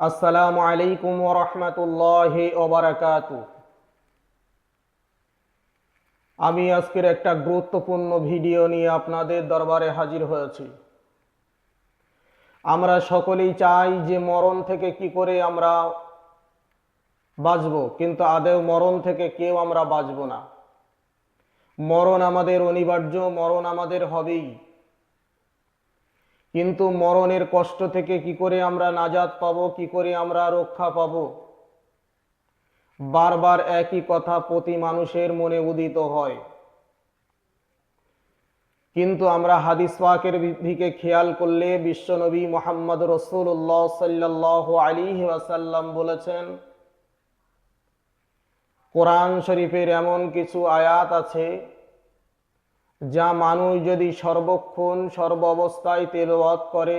আসসালামু আলাইকুম ওরহমতুল্লাহ ওবরাকাত আমি আজকের একটা গুরুত্বপূর্ণ ভিডিও নিয়ে আপনাদের দরবারে হাজির হয়েছি। আমরা সকলেই চাই যে মরণ থেকে কি করে আমরা বাঁচব, কিন্তু আদেও মরণ থেকে কেউ আমরা বাঁচব না। মরণ আমাদের অনিবার্য, মরণ আমাদের হবেই। কিন্তু মরণের কষ্ট থেকে কি করে আমরা নাজাত পাব? কি করে আমরা রক্ষা পাব? বারবার একই কথা প্রতি মানুষের মনে উদিত হয়। কিন্তু আমরা হাদিস পাকের দিকে খেয়াল করলে বিশ্বনবী মোহাম্মদ রসুল্লাহ সাল্লাহ আলী ওয়াসাল্লাম বলেছেন, কোরআন শরীফের এমন কিছু আয়াত আছে যা মানুষ যদি সর্বক্ষণ সর্ব অবস্থায় তেলাওয়াত করে,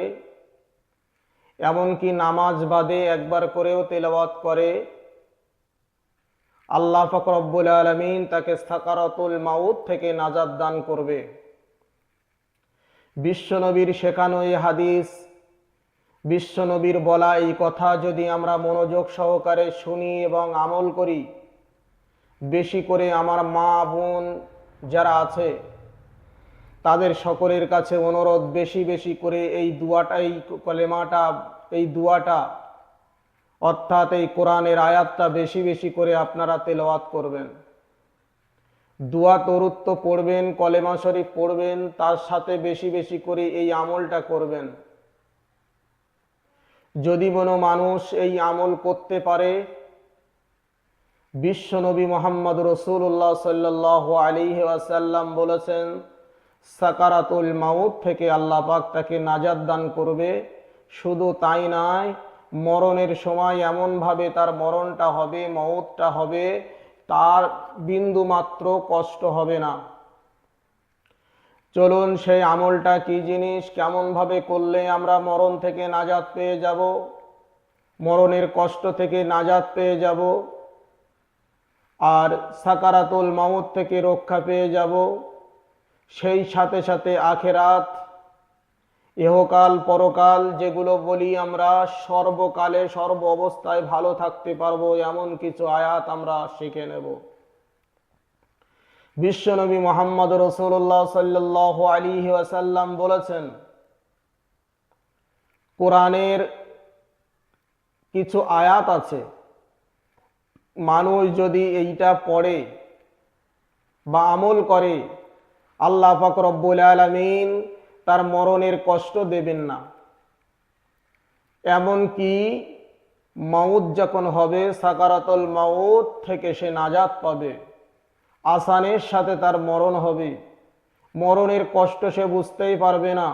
এমনকি নামাজ বাদে একবার করেও তেলাওয়াত করে, আল্লাহ ফকরব্বুল আলমিন তাকে স্থাকারতুল মাউদ থেকে নাজাদ দান করবে। বিশ্বনবীর শেখানো এই হাদিস, বিশ্বনবীর বলা এই কথা যদি আমরা মনোযোগ সহকারে শুনি এবং আমল করি, বেশি করে আমার মা বোন যারা আছে তাদের সকলের কাছে অনুরোধ বেশি বেশি করে এই দুয়াটা এই কলেমাটা, এই দুয়াটা, অর্থাৎ এই কোরআনের আয়াতটা বেশি বেশি করে আপনারা তেলাওয়াত করবেন। দুয়া তরুত্ব পড়বেন, কলেমা শরীফ পড়বেন, তার সাথে বেশি বেশি করে এই আমলটা করবেন। যদি কোনো মানুষ এই আমল করতে পারে বিশ্বনবী মোহাম্মদ রসুল্লাহ সাল্লাহ আলী ওয়াসাল্লাম বলেছেন সাকারাতুল মাউত থেকে আল্লাহ পাক তাকে নাজাদ দান করবে। শুধু তাই নয়, মরণের সময় এমনভাবে তার মরণটা হবে মৌতটা হবে, তার বিন্দু মাত্র কষ্ট হবে না। চলুন সেই আমলটা কি জিনিস, কেমনভাবে করলে আমরা মরণ থেকে নাজাদ পেয়ে যাব, মরণের কষ্ট থেকে নাজাদ পেয়ে যাব, আর সাকারাতুল মাউত থেকে রক্ষা পেয়ে যাব। সেই সাথে সাথে আখেরাত, ইহকাল পরকাল যেগুলো বলি আমরা সর্বকালে সর্ব অবস্থায় ভালো থাকতে পারব, এমন কিছু আয়াত আমরা শিখে নেব। বিশ্বনবী মোহাম্মদ রসুল্লাহ সাল্লাহ আলী ওয়াসাল্লাম বলেছেন, কোরআনের কিছু আয়াত আছে, মানুষ যদি এইটা পড়ে বা আমল করে আল্লাহ রব্বুল আলমিন তার মরণের কষ্ট দেবেন না। এমনকি মাউত যখন হবে, সাকারাতল মাউত থেকে সে নাজাত পাবে। আসানের সাথে তার মরণ হবে। মরণের কষ্ট সে বুঝতেই পারবে না।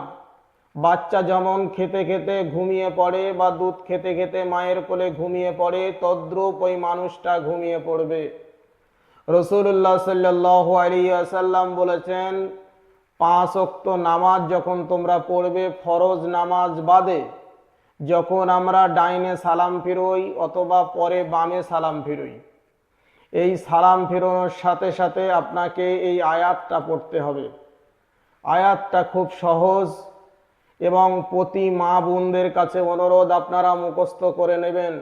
বাচ্চা যেমন খেতে খেতে ঘুমিয়ে পড়ে বা দুধ খেতে খেতে মায়ের কোলে ঘুমিয়ে পড়ে, তদ্রূপ ওই মানুষটা ঘুমিয়ে পড়বে। রসুল্লাহ সাল্লাহ আলী আসাল্লাম বলেছেন, পাঁচ অক্ত নামাজ যখন তোমরা পড়বে, ফরজ নামাজ বাদে যখন আমরা ডাইনে সালাম ফিরোই অথবা পরে বামে সালাম ফিরোই। এই সালাম ফিরোনোর সাথে সাথে আপনাকে এই আয়াতটা পড়তে হবে। আয়াতটা খুব সহজ এবং প্রতি মা বোনদের কাছে অনুরোধ আপনারা মুখস্থ করে নেবেন।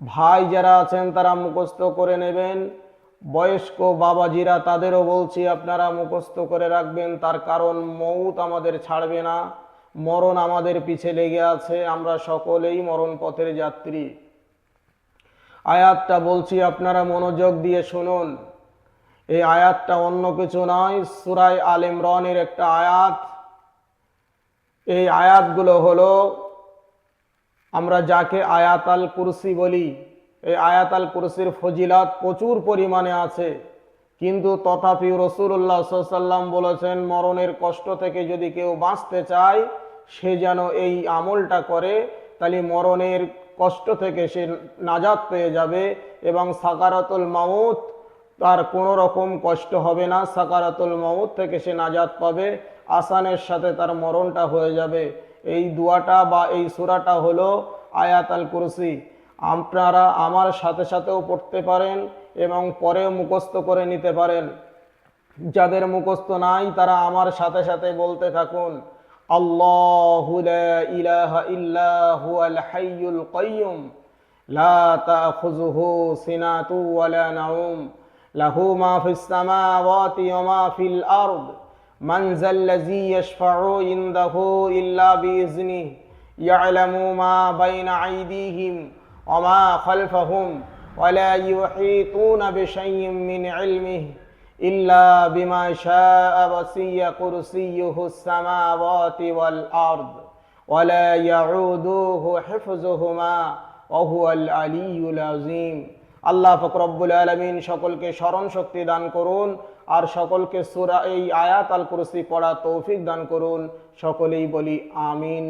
ভাই যারা আছেন তারা মুখস্থ করে নেবেন। বয়স্ক বাবাজিরা তাদেরও বলছি, আপনারা মুখস্থ করে রাখবেন, তার কারণ মৌত আমাদের ছাড়বে না, মরণ আমাদের পিছে লেগে আছে, আমরা সকলেই মরণ পথের যাত্রী। আয়াতটা বলছি, আপনারা মনোযোগ দিয়ে শুনুন। এই আয়াতটা অন্য কিছু নয় সুরাই আল ইমরানের একটা আয়াত। এই আয়াতগুলো হলো, আমরা যাকে আয়াতাল কুরসি বলি এই আয়াতাল কুরসির ফজিলাত প্রচুর পরিমাণে আছে। কিন্তু তথাপি রসুল্লাহ সাল্লাম বলেছেন, মরণের কষ্ট থেকে যদি কেউ বাঁচতে চায়, সে যেন এই আমলটা করে, তাহলে মরণের কষ্ট থেকে সে নাজাত পেয়ে যাবে এবং সাকারাতুল মাউত তার কোনো রকম কষ্ট হবে না, সাকারাতুল মাউত থেকে সে নাজাত পাবে, আসানের সাথে তার মরণটা হয়ে যাবে। এই দুয়াটা বা এই সুরাটা হলো আয়াত আল কুরসি। আপনারা আমার সাথে সাথেও পড়তে পারেন এবং পরেও মুখস্থ করে নিতে পারেন। যাদের মুখস্থ নাই, তারা আমার সাথে সাথে বলতে থাকুন, আল্লাহ লা ইল্লা হুয়াল হাইয়ুল লাহু ইল্লা ইয়ালামু মা বাইনা আইদিহিম وما خلفهم ولا يحيطون بشيء من علمه إلا بما شاء وسي كرسيه السماوات والأرض ولا يعودوه حفظهما وهو العلي العظيم আল্লাহ ফকরব্বুল আলমিন সকলকে স্মরণ শক্তি দান করুন আর সকলকে সুরা এই আয়াত আল কুরসি পড়া তৌফিক দান করুন সকলেই বলি আমিন